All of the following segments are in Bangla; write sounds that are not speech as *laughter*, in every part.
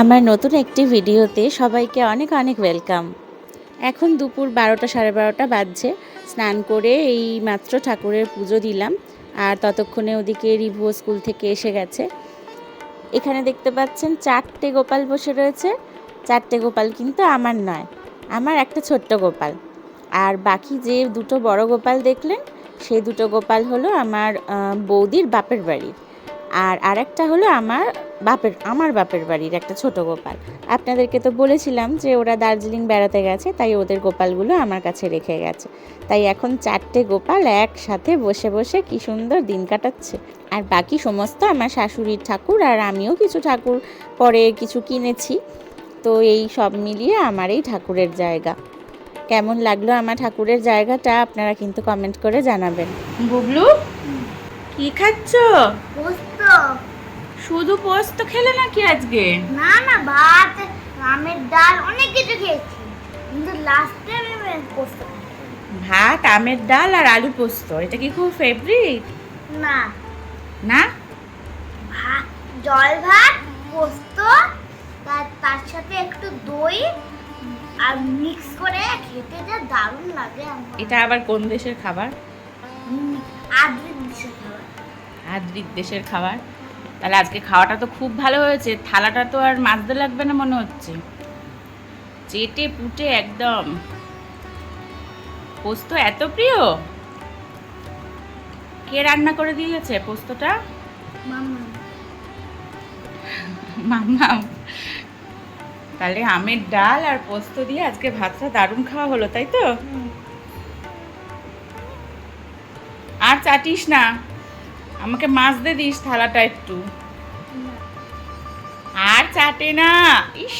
আমার নতুন একটি ভিডিওতে সবাইকে অনেক অনেক ওয়েলকাম এখন দুপুর বারোটা সাড়ে বারোটা বাজছে। স্নান করে এই মাত্র ঠাকুরের পুজো দিলাম। আর ততক্ষণে ওদিকে রিভুও স্কুল থেকে এসে গেছে। এখানে দেখতে পাচ্ছেন চারটে গোপাল বসে রয়েছে। চারটে গোপাল কিন্তু আমার নয়, আমার একটা ছোট্ট গোপাল। আর বাকি যে দুটো বড় গোপাল দেখলেন, সেই দুটো গোপাল হলো আমার বৌদির বাপের বাড়ির আর আরেকটা হলো আমার বাপের আমার বাপের বাড়ির একটা ছোট গোপাল। আপনাদেরকে তো বলেছিলাম যে ওরা দার্জিলিং বেড়াতে গেছে তাই ওদের গোপালগুলো আমার কাছে রেখে গেছে। তাই এখন চারটে গোপাল একসাথে বসে বসে কি সুন্দর দিন কাটাচ্ছে। আর বাকি সমস্ত আমার শাশুড়ির ঠাকুর আর আমিও কিছু ঠাকুর পরে কিছু কিনেছি। তো এই সব মিলিয়ে আমার এই ঠাকুরের জায়গা। কেমন লাগল আমার ঠাকুরের জায়গাটা আপনারা কিন্তু কমেন্ট করে জানাবেন। বুবলু কি খাচ্ছ? শুধু পোস্ত খেলে নাকি আজকে? না না ভাত রামের ডাল অনেক কিছু খেয়েছি। কিন্তু লাস্টে আমি পোস্ত ভাত আমের ডাল আর আলু পোস্ত এটা কি খুব ফেভারিট না। না? ভাত জল ভাত পোস্ত তার তার সাথে একটু দই আর মিক্স করে খেতে যা দারুণ লাগে আমার। এটা আবার কোন দেশের খাবার? আদ্রিক খাবার। আদ্রিক দেশের খাবার। তাহলে আজকে খাওয়াটা তো খুব ভালো হয়েছে। থালাটা তো আর মাজতে লাগবে না মনে হচ্ছে। চেটে পুটে একদম। পোস্ত এত প্রিয়? কে রান্না করে দিয়েছে পোস্তটা? মামা *laughs* মাম্মাম। তাহলে আমের ডাল আর পোস্ত দিয়ে আজকে ভাতটা দারুণ খাওয়া হলো তাই তো? আর চাটিস না। আমাকে মাছ দিয়ে দিস থালাটা একটু। আর চাটে না। ইস।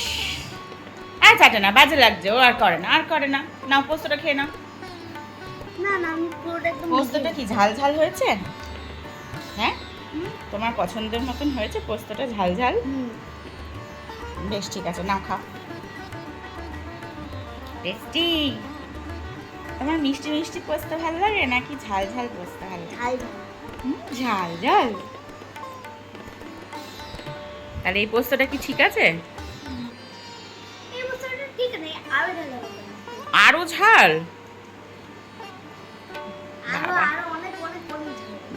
আর চাটে না বাজে লাগছে ও আর করে না আর করে না। নাও পোস্তটা খেয়ে নাও। না না আমি পুরোটা একদম পোস্তটা কি ঝাল ঝাল হয়েছে? হ্যাঁ? তোমার পছন্দের মতন হয়েছে পোস্তটা ঝাল ঝাল বেশ ঠিক আছে নাও খাও। টেস্টি। তোমার মিষ্টি মিষ্টি পোস্ত ভালো লাগে নাকি ঝাল ঝাল পোস্ত ভালো লাগে? ঝাল। ঝাল। হুম, ঝাল ঝাল। তাহলে এই পোস্তটা কি ঠিক আছে? আরও ঝাল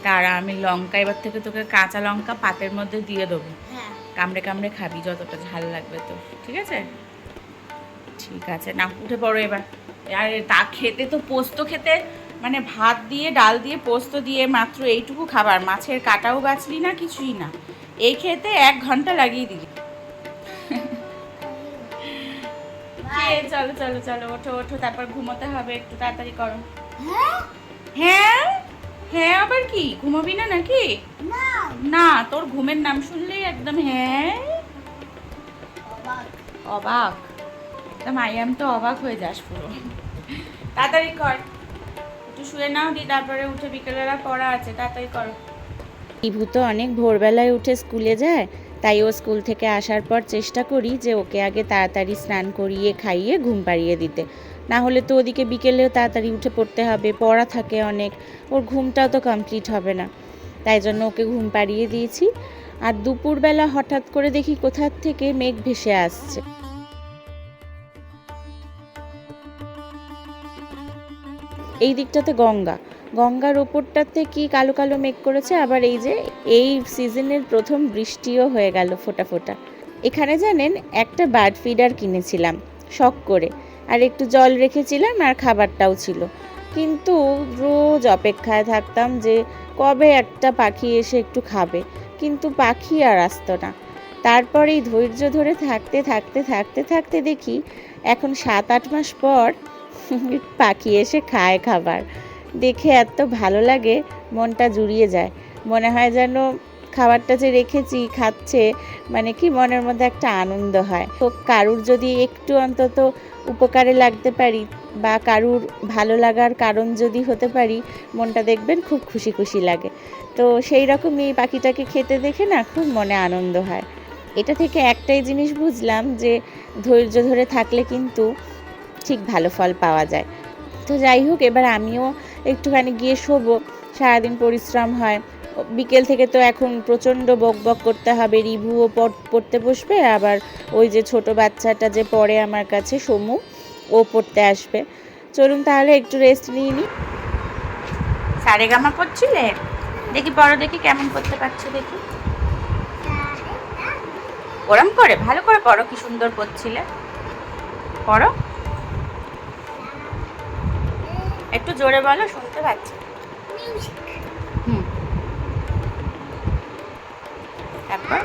দাঁড়া আমি লঙ্কা এবার থেকে তোকে কাঁচা লঙ্কা পাতের মধ্যে দিয়ে দেবো। হ্যাঁ। কামড়ে কামড়ে খাবি যতটা ঝাল লাগবে তো ঠিক আছে? ঠিক আছে না উঠে পড়ো এবার। আর তা খেতে তো পোস্ত খেতে মানে ভাত দিয়ে ডাল দিয়ে পোস্ত দিয়ে মাত্র এইটুকু খাবার। মাছের কাটাও বাছলি না কিছুই না। এই খেতে এক ঘণ্টা লাগিয়ে দিলি। চলো চলো চলো ওঠো ওঠো তারপর ঘুমোতে হবে একটু তাড়াতাড়ি করো। হ্যাঁ? হ্যাঁ? হ্যাঁ আবার কি? ঘুমাবি না নাকি? না। না তোর ঘুমের নাম শুনলেই একদম হ্যাঁ। অবাক। অবাক তা মাইয়াম তো অবাক হয়ে যাস পুরো। তাড়াতাড়ি কর। একটু শুয়ে নাও দি, তারপরে উঠে বিকেলবেলা পড়া আছে, তাড়াতাড়ি করো। ইভু তো অনেক ভোরবেলায় উঠে স্কুলে যায়, তাই ও স্কুল থেকে আসার পর চেষ্টা করি যে ওকে আগে তাড়াতাড়ি স্নান করিয়ে, খাইয়ে, ঘুম পাড়িয়ে দিতে। না হলে তো ওদিকে বিকেলেও তাড়াতাড়ি উঠে পড়তে হবে, পড়া থাকে অনেক, ওর ঘুমটাও তো কমপ্লিট হবে না। তাই জন্য ওকে ঘুম পাড়িয়ে দিয়েছি। আর দুপুরবেলা হঠাৎ করে দেখি কোথার থেকে মেঘ ভেসে আসছে। এই দিকটাতে গঙ্গা। গঙ্গার ওপরটাতে কি কালো কালো মেঘ করেছে? আবার এই যে, এই সিজনের প্রথম বৃষ্টিও হয়ে গেল ফোটা ফোটা। এখানে জানেন, একটা বার্ড ফিডার কিনেছিলাম, শখ করে। আর একটু জল রেখেছিলাম আর খাবারটাও ছিল। কিন্তু রোজ অপেক্ষায় থাকতাম যে কবে একটা পাখি এসে একটু খাবে। কিন্তু পাখি আর আসতো না। তারপরেই ধৈর্য ধরে থাকতে থাকতে থাকতে থাকতে দেখি, এখন সাত, আট মাস পর *laughs* পাখি এসে খায় খাবার। দেখে এত ভালো লাগে, মনটা জুড়িয়ে যায়। মনে হয় যেন খাবারটা যে রেখেছি, খাচ্ছে মানে কি মনের মধ্যে একটা আনন্দ হয়। তো কারুর যদি একটু অন্তত উপকারে লাগতে পারি বা কারুর ভালো লাগার কারণ যদি হতে পারি, মনটা দেখবেন খুব খুশি খুশি লাগে। তো সেই রকমই এই পাখিটাকে খেতে দেখে না খুব মনে আনন্দ হয়। এটা থেকে একটাই জিনিস বুঝলাম যে ধৈর্য ধরে থাকলে কিন্তু ঠিক ভালো ফল পাওয়া যায়। তো যাই হোক, এবার আমিও একটুখানি গিয়ে শোবো। সারাদিন পরিশ্রম হয়। বিকেল থেকে তো এখন প্রচণ্ড বক বক করতে হবে। রিভুও পড়তে বসবে। আবার ওই যে ছোট বাচ্চাটা যে পড়ে আমার কাছে, সমু, ও পড়তে আসবে। চলুন তাহলে একটু রেস্ট নিয়ে নিই সারে গামা পড়ছিলে দেখি পড়ো দেখি কেমন করতে পারছ দেখি। ওরম করে, ভালো করে পড়ো, কি সুন্দর পড়ছিলে। পড়ো। একটু জোরে বলো, শুনতে পাচ্ছি। হুম। তারপর?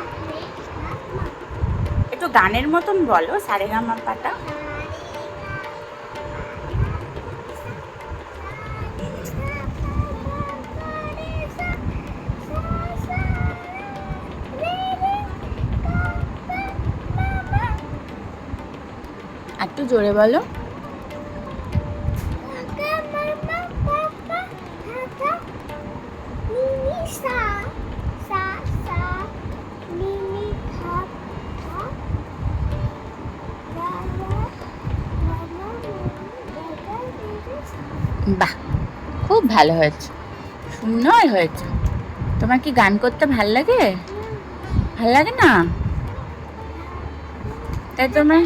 একটু গানের মতন বলো সারে গামা পাটা একটু জোরে বলো। ভালো হয়েছে। সুন্দর হয়েছে। তোমার কি গান করতে ভালো লাগে? ভালো লাগে না? তাই তোমার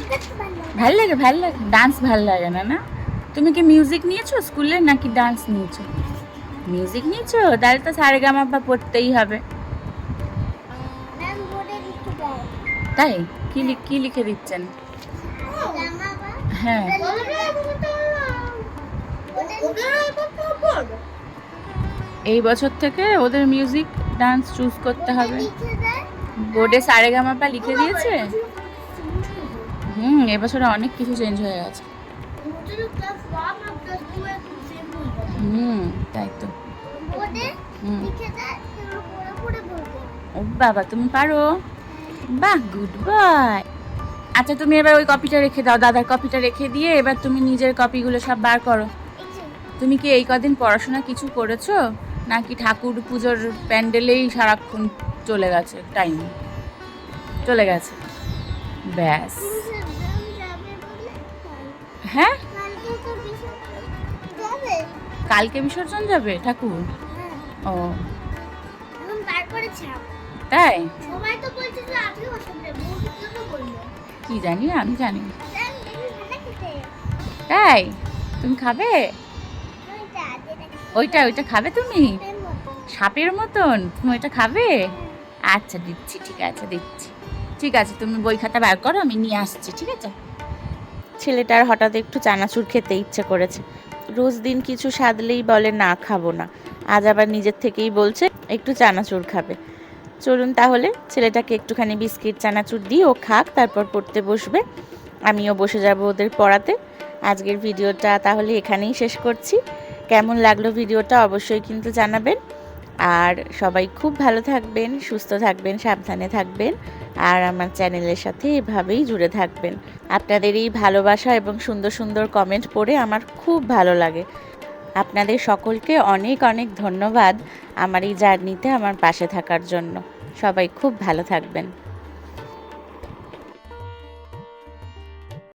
ভালো লাগে ভালো লাগে। ডান্স ভালো লাগে না না? তুমি কি মিউজিক নিয়েছো স্কুলে নাকি ডান্স নিয়েছো? মিউজিক নিয়েছো? তাহলে তো সারে গামা পা পড়তেই হবে। তাই? কি লিখে দিচ্ছেন? হ্যাঁ। এই বছর থেকে ওদের মিউজিক ডান্স চুজ করতে হবে। বোর্ডে সারে গামা পা লিখে দিয়েছে? হুম, এবছরে অনেক কিছু চেঞ্জ হয়ে গেছে। হুম, তাই তো। ও বাবা, তুমি পারো? বাহ গুড বয় আচ্ছা তুমি এবার ওই কপিটা রেখে দাও। দাদার কপিটা রেখে দিয়ে এবার তুমি নিজের কপিগুলো সব বার করো। তুমি কি এই কদিন পড়াশোনা কিছু করেছ? নাকি ঠাকুর পুজোর প্যান্ডেলেই সারাক্ষণ চলে গেছে টাইম চলে গেছে। ব্যাস। হ্যাঁ? কালকে বিসর্জন যাবে ঠাকুর? ও। তাই? কি জানি আমি জানি। তাই? তুমি খাবে? ওইটা ওইটা খাবে তুমি? সাপের মতন। তুমি ওইটা খাবে? আচ্ছা দিচ্ছি ঠিক আছে দিচ্ছি। ঠিক আছে তুমি বই খাতা বার করো আমি নিয়ে আসছি ঠিক আছে? ছেলেটার হঠাৎ একটু চানাচুর খেতে ইচ্ছে করেছে। রোজ দিন কিছু সাদলেই বলে না খাব না। আজ আবার নিজের থেকেই বলছে একটু চানাচুর খাবে। চলুন তাহলে ছেলেটাকে একটুখানি বিস্কিট চানাচুর দিই ও খাক তারপর পড়তে বসবে। আমিও বসে যাব ওদের পড়াতে। আজকের ভিডিওটা তাহলে এখানেই শেষ করছি। কেমন লাগল ভিডিওটা অবশ্যই কিন্তু জানাবেন। আর সবাই খুব ভালো থাকবেন, সুস্থ থাকবেন, সাবধানে থাকবেন, আর আমার চ্যানেলের সাথে এভাবেই জুড়ে থাকবেন। আপনাদের এই ভালোবাসা এবং সুন্দর সুন্দর কমেন্ট পড়ে আমার খুব ভালো লাগে। আপনাদের সকলকে অনেক অনেক ধন্যবাদ আমার এই জার্নিতে আমার পাশে থাকার জন্য। সবাই খুব ভালো থাকবেন।